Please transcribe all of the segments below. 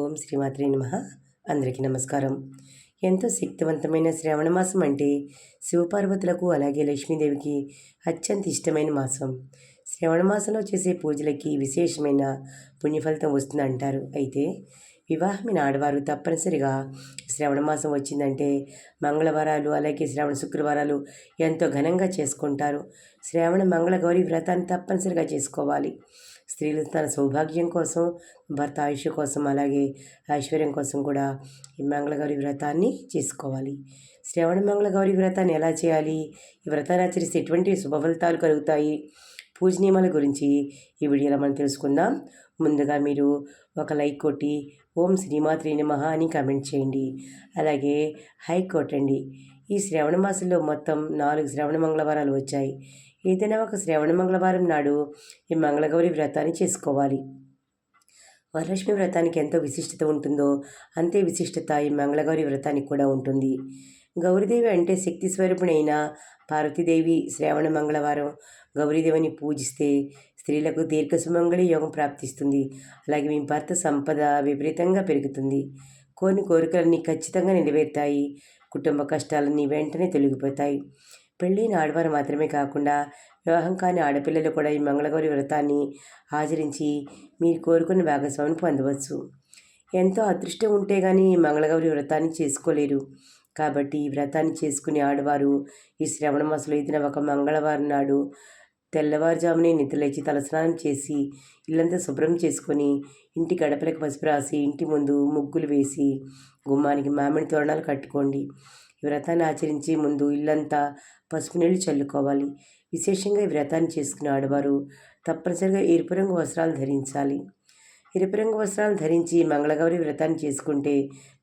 ఓం శ్రీమాత్రి నమ. అందరికీ నమస్కారం. ఎంతో శక్తివంతమైన శ్రావణ మాసం అంటే శివపార్వతులకు అలాగే లక్ష్మీదేవికి అత్యంత ఇష్టమైన మాసం. శ్రావణ మాసంలో చేసే పూజలకి విశేషమైన పుణ్యఫలితం వస్తుందంటారు. అయితే వివాహమైన ఆడవారు తప్పనిసరిగా శ్రావణ మాసం వచ్చిందంటే మంగళవారాలు అలాగే శ్రావణ శుక్రవారాలు ఎంతో ఘనంగా చేసుకుంటారు. శ్రావణ మంగళ గౌరి వ్రతాన్ని తప్పనిసరిగా చేసుకోవాలి. స్త్రీలు తన సౌభాగ్యం కోసం భర్త ఆయుష్ కోసం అలాగే ఐశ్వర్యం కోసం కూడా ఈ మంగళగౌరి వ్రతాన్ని చేసుకోవాలి. శ్రవణ మంగళగౌరి వ్రతాన్ని ఎలా చేయాలి? ఈ వ్రతాన్ని ఆచరిస్తే ఎటువంటి శుభఫలితాలు కలుగుతాయి? పూజ నియమాల గురించి ఈ వీడియోలో మనం తెలుసుకుందాం. ముందుగా మీరు ఒక లైక్ కొట్టి ఓం శ్రీమాత్రి నమః అని కామెంట్ చేయండి. అలాగే హై కొట్టండి. ఈ శ్రవణ మాసంలో మొత్తం నాలుగు శ్రావణ మంగళవారాలు వచ్చాయి. ఏదైనా ఒక శ్రవణ మంగళవారం నాడు ఈ మంగళగౌరి వ్రతాన్ని చేసుకోవాలి. వరలక్ష్మి వ్రతానికి ఎంతో విశిష్టత ఉంటుందో అంతే విశిష్టత ఈ మంగళగౌరి వ్రతానికి కూడా ఉంటుంది. గౌరీదేవి అంటే శక్తి స్వరూపుణైన పార్వతీదేవి శ్రావణ మంగళవారం గౌరీదేవిని పూజిస్తే స్త్రీలకు దీర్ఘ సుమంగళి యోగం ప్రాప్తిస్తుంది. అలాగే మీ భర్త సంపద విపరీతంగా పెరుగుతుంది. కొన్ని కోరికలన్నీ ఖచ్చితంగా నెరవేరుతాయి. కుటుంబ కష్టాలన్నీ వెంటనే తొలగిపోతాయి. పెళ్ళైన ఆడవారు మాత్రమే కాకుండా వివాహం కాని ఆడపిల్లలు కూడా ఈ మంగళగౌరి వ్రతాన్ని ఆచరించి మీరు కోరుకున్న భాగస్వామిని పొందవచ్చు. ఎంతో అదృష్టం ఉంటే కానీ ఈ మంగళగౌరి వ్రతాన్ని చేసుకోలేరు. కాబట్టి ఈ వ్రతాన్ని చేసుకునే ఆడవారు ఈ శ్రవణ మాసంలో ఇదిన ఒక మంగళవారం నాడు తెల్లవారుజామునే నిద్రలేచి తలస్నానం చేసి ఇల్లంతా శుభ్రం చేసుకొని ఇంటి గడపలకు పసుపు రాసి ఇంటి ముందు ముగ్గులు వేసి గుమ్మానికి మామిడి తోరణాలు కట్టుకోండి. ఈ వ్రతాన్ని ఆచరించి ముందు ఇల్లంతా పసుపు నీళ్ళు చల్లుకోవాలి. విశేషంగా ఈ వ్రతాన్ని చేసుకునే ఆడవారు తప్పనిసరిగా ఎరుపు రంగు వస్త్రాలు ధరించాలి. ఎరుపు రంగు వస్త్రాలు ధరించి మంగళగౌరి వ్రతాన్ని చేసుకుంటే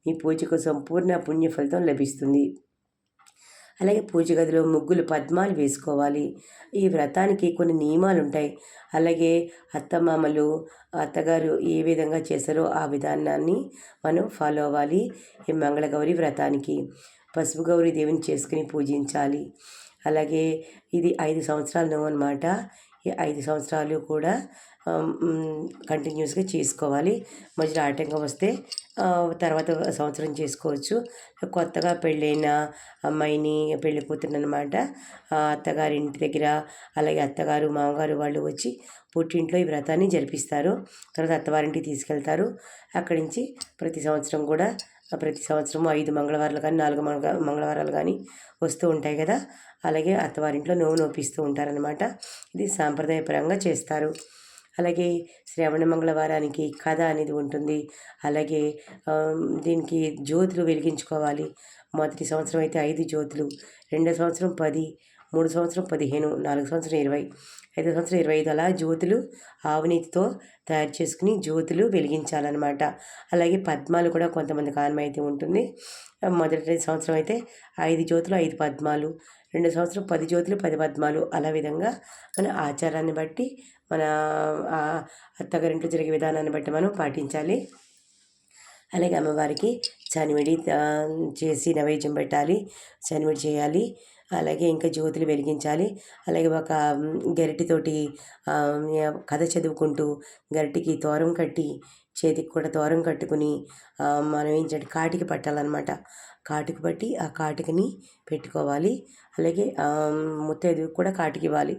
మీ పూజకు సంపూర్ణ పుణ్య ఫలితం లభిస్తుంది. అలాగే పూజ గదిలో ముగ్గులు పద్మాలు వేసుకోవాలి. ఈ వ్రతానికి కొన్ని నియమాలు ఉంటాయి అలాగే అత్తమామలు అత్తగారు ఏ విధంగా చేశారో ఆ విధానాన్ని మనం ఫాలో అవ్వాలి ఈ మంగళగౌరి వ్రతానికి. పసుపు గౌరీ దేవిని చేసుకుని పూజించాలి. అలాగే ఇది ఐదు సంవత్సరాల నువ్వు అనమాట ఈ ఐదు సంవత్సరాలు కూడా కంటిన్యూస్గా చేసుకోవాలి. మధ్యలో ఆటంకం వస్తే తర్వాత సంవత్సరం చేసుకోవచ్చు. కొత్తగా పెళ్ళైన అమ్మాయిని పెళ్ళి కూతురునమాట అత్తగారి ఇంటి దగ్గర అలాగే అత్తగారు మామగారు వాళ్ళు వచ్చి పుట్టింట్లో ఈ వ్రతాన్ని జరిపిస్తారు. తర్వాత అత్తవారింటికి తీసుకెళ్తారు. అక్కడి నుంచి ప్రతి సంవత్సరం కూడా ప్రతి సంవత్సరం ఐదు మంగళవారాలు కానీ నాలుగు మంగళ మంగళవారాలు కానీ వస్తూ ఉంటాయి కదా. అలాగే అత్తవారింట్లో నోవు నోపిస్తూ ఉంటారనమాట ఇది సాంప్రదాయపరంగా చేస్తారు. అలాగే శ్రావణ మంగళవారానికి కథ అనేది ఉంటుంది. అలాగే దీనికి జ్యోతులు వెలిగించుకోవాలి. మొదటి సంవత్సరం అయితే ఐదు జ్యోతులు రెండో సంవత్సరం పది మూడు సంవత్సరం పదిహేను నాలుగు సంవత్సరం ఇరవై ఐదు సంవత్సరం ఇరవై ఐదు అలా జ్యోతులు ఆవునీతితో తయారు చేసుకుని జ్యోతులు వెలిగించాలన్నమాట. అలాగే పద్మాలు కూడా కొంతమంది కారణమైతే అయితే ఉంటుంది. మొదటి సంవత్సరం అయితే ఐదు జ్యోతులు ఐదు పద్మాలు రెండు సంవత్సరం పది జ్యోతులు పది పద్మాలు అలా విధంగా మన ఆచారాన్ని బట్టి మన అత్తగారింట్లో జరిగే విధానాన్ని బట్టి మనం పాటించాలి. అలాగే అమ్మవారికి చనివిడి చేసి నైవేద్యం పెట్టాలి చనివిడి చేయాలి. అలాగే ఇంకా జ్యోతులు వెలిగించాలి. అలాగే ఒక గరిటితోటి కథ చదువుకుంటూ గరిటికి తోరం కట్టి చేతికి కూడా తోరం కట్టుకుని మనం ఏం కాటికి పట్టాలన్నమాట. కాటికి పట్టి ఆ కాటికిని పెట్టుకోవాలి. అలాగే ముత్తైదు కూడా కాటికి ఇవ్వాలి.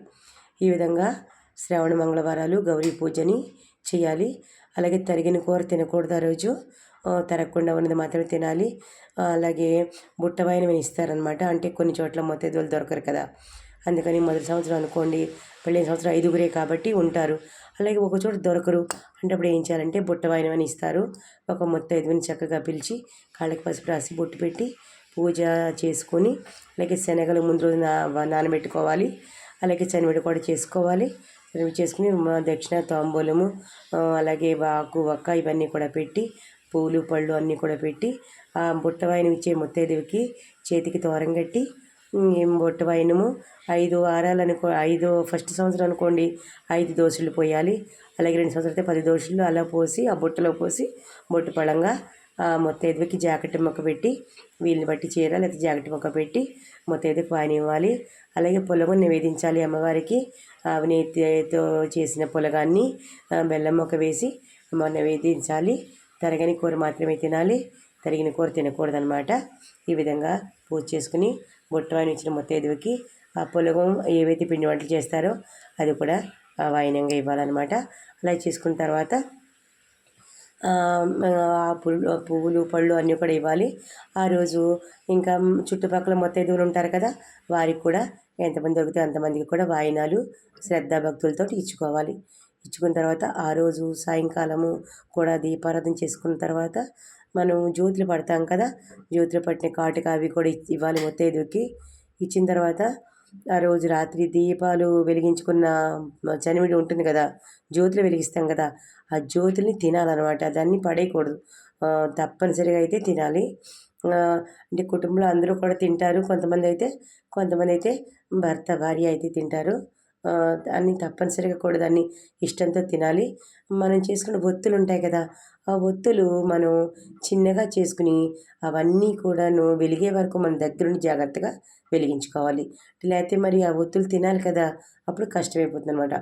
ఈ విధంగా శ్రావణ మంగళవారాలు గౌరీ పూజని చేయాలి. అలాగే తరిగిన కూర తినకూడదు ఆ రోజు. తరగకుండా ఉన్నది మాత్రమే తినాలి. అలాగే బుట్టవైనవి ఇస్తారనమాట అంటే కొన్ని చోట్ల మొత్తైదువులు దొరకరు కదా. అందుకని మొదటి సంవత్సరం అనుకోండి పెళ్ళిన సంవత్సరం ఐదుగురే కాబట్టి ఉంటారు. అలాగే ఒక చోట దొరకరు. అంటే అప్పుడు ఏం చేయాలంటే బుట్ట వాయినమని ఇస్తారు. ఒక ముత్తైదుని చక్కగా పిలిచి కాళ్ళకి పసుపు రాసి బొట్టు పెట్టి పూజ చేసుకొని అలాగే శనగలు ముందు రోజు నా నానబెట్టుకోవాలి. అలాగే శనగడు కూడా చేసుకోవాలి. శనగ చేసుకుని దక్షిణ తాంబూలము అలాగే వాకు వక్క ఇవన్నీ కూడా పెట్టి పూలు పళ్ళు అన్నీ కూడా పెట్టి ఆ బుట్టవాయనం ఇచ్చే ముత్తైదువుకి చేతికి తోరం కట్టి బొట్టవాయినము ఐదు వారాలు అనుకో ఐదు ఫస్ట్ సంవత్సరం అనుకోండి ఐదు దోశలు పోయాలి. అలాగే రెండు సంవత్సరాలు అయితే పది దోశలు అలా పోసి ఆ బుట్టలో పోసి బొట్టు పడంగా మొత్తైదుకి జాకెట్ మొక్క పెట్టి వీళ్ళని బట్టి చీర లేకపోతే జాకెట్ మొక్క పెట్టి మొత్తైదుకి వాయిన ఇవ్వాలి. అలాగే పొలము నివేదించాలి అమ్మవారికి. అవినీతితో చేసిన పొలగాన్ని బెల్లం మొక్క వేసి నివేదించాలి. తరగని కూర మాత్రమే తినాలి. తరిగిన కూర తినకూడదనమాట ఈ విధంగా పూజ చేసుకుని బొట్టవాయిని ఇచ్చిన ముత్తైదువుకి ఆ పులగం ఏవైతే పిండి వంటలు చేస్తారో అది కూడా వాయినంగా ఇవ్వాలన్నమాట. అలా చేసుకున్న తర్వాత పువ్వులు పువ్వులు పళ్ళు అన్నీ కూడా ఇవ్వాలి. ఆ రోజు ఇంకా చుట్టుపక్కల ముత్తైదువులు ఉంటారు కదా వారికి కూడా ఎంతమంది దొరికితే అంతమందికి కూడా వాయినాలు శ్రద్ధాభక్తులతో ఇచ్చుకోవాలి. ఇచ్చుకున్న తర్వాత ఆ రోజు సాయంకాలము కూడా దీపారాధన చేసుకున్న తర్వాత మనం జ్యోతులు పడతాం కదా జ్యోతులు పట్టిన కాటుక అవి కూడా ఇవ్వాలి ముత్తైదుకి ఇచ్చిన తర్వాత ఆ రోజు రాత్రి దీపాలు వెలిగించుకున్న చనివిడి ఉంటుంది కదా జ్యోతులు వెలిగిస్తాం కదా ఆ జ్యోతుల్ని తినాలన్నమాట. దాన్ని పడేయకూడదు. తప్పనిసరిగా అయితే తినాలి. అంటే కుటుంబంలో అందరూ కూడా తింటారు. కొంతమంది అయితే కొంతమంది అయితే భర్త భార్య అయితే తింటారు. దాన్ని తప్పనిసరిగా కూడా దాన్ని ఇష్టంతో తినాలి. మనం చేసుకున్న ఒత్తులు ఉంటాయి కదా ఆ ఒత్తులు మనం చిన్నగా చేసుకుని అవన్నీ కూడాను వెలిగే వరకు మన దగ్గరుండి జాగ్రత్తగా వెలిగించుకోవాలి. లేకపోతే మరి ఆ ఒత్తులు తినాలి కదా అప్పుడు కష్టమైపోతుంది అనమాట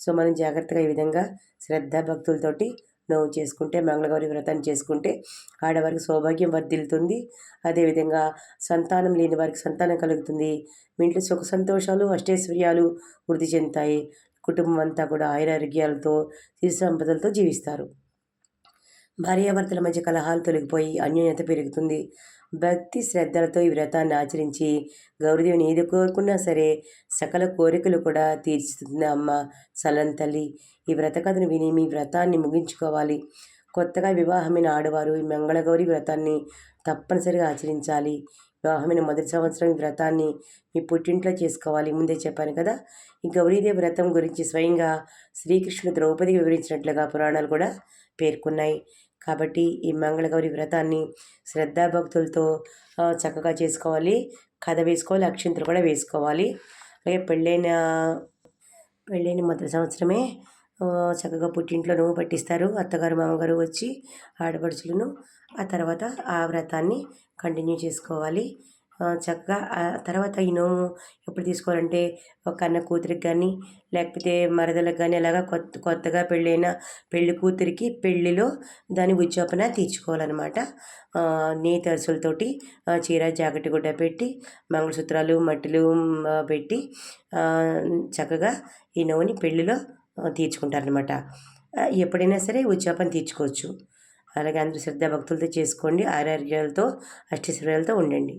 సో మనం జాగ్రత్తగా ఈ విధంగా శ్రద్ధ భక్తులతోటి నువ్వు చేసుకుంటే మంగళగౌరి వ్రతాన్ని చేసుకుంటే ఆడవారికి సౌభాగ్యం వర్ధిల్లుతుంది. అదేవిధంగా సంతానం లేని వారికి సంతానం కలుగుతుంది. మీ ఇంట్లో సుఖ సంతోషాలు అష్టైశ్వర్యాలు వృద్ధి చెందుతాయి. కుటుంబం అంతా కూడా ఆయురారోగ్యాలతో సిరి సంపదలతో జీవిస్తారు. భార్యాభర్తల మధ్య కలహాలు తొలగిపోయి అన్యోన్యత పెరుగుతుంది. భక్తి శ్రద్ధలతో ఈ వ్రతాన్ని ఆచరించి గౌరీదేవిని ఏది కోరుకున్నా సరే సకల కోరికలు కూడా తీర్చుతుంది అమ్మ. సలం తల్లి ఈ వ్రత కథను విని మీ వ్రతాన్ని ముగించుకోవాలి. కొత్తగా వివాహమైన ఆడవారు ఈ మంగళగౌరి వ్రతాన్ని తప్పనిసరిగా ఆచరించాలి. వివాహమైన మొదటి సంవత్సరం ఈ వ్రతాన్ని మీ పుట్టింట్లో చేసుకోవాలి. ముందే చెప్పాను కదా? ఈ గౌరీదేవి వ్రతం గురించి స్వయంగా శ్రీకృష్ణుడు ద్రౌపదికి వివరించినట్లుగా పురాణాలు కూడా పేర్కొన్నాయి. కాబట్టి ఈ మంగళగౌరి వ్రతాన్ని శ్రద్ధాభక్తులతో చక్కగా చేసుకోవాలి. కథ వేసుకోవాలి అక్షింతలు కూడా వేసుకోవాలి. అలాగే పెళ్ళైన పెళ్ళైన మొదటి సంవత్సరమే చక్కగా పుట్టింట్లో నువ్వు పట్టిస్తారు. అత్తగారు మామగారు వచ్చి ఆడపడుచులను ఆ తర్వాత ఆ వ్రతాన్ని కంటిన్యూ చేసుకోవాలి. చక్కగా తర్వాత ఈ నోము ఎప్పుడు తీసుకోవాలంటే ఒక కన్న కూతురికి కానీ లేకపోతే మరదలకు కానీ అలాగా కొత్త కొత్తగా పెళ్ళైన పెళ్ళి కూతురికి పెళ్ళిలో దాని ఉద్యాపన తీర్చుకోవాలన్నమాట. నేతి అరుసులతోటి చీర జాకెట్ గుడ్డ పెట్టి మంగళసూత్రాలు మట్టిలు పెట్టి చక్కగా ఈ నోవుని పెళ్ళిలో తీర్చుకుంటారనమాట ఎప్పుడైనా సరే ఉద్యాపన తీర్చుకోవచ్చు. అలాగే అందరూ శ్రద్ధ భక్తులతో చేసుకోండి ఆరోగ్యాలతో అష్టశ్వర్యాలతో ఉండండి.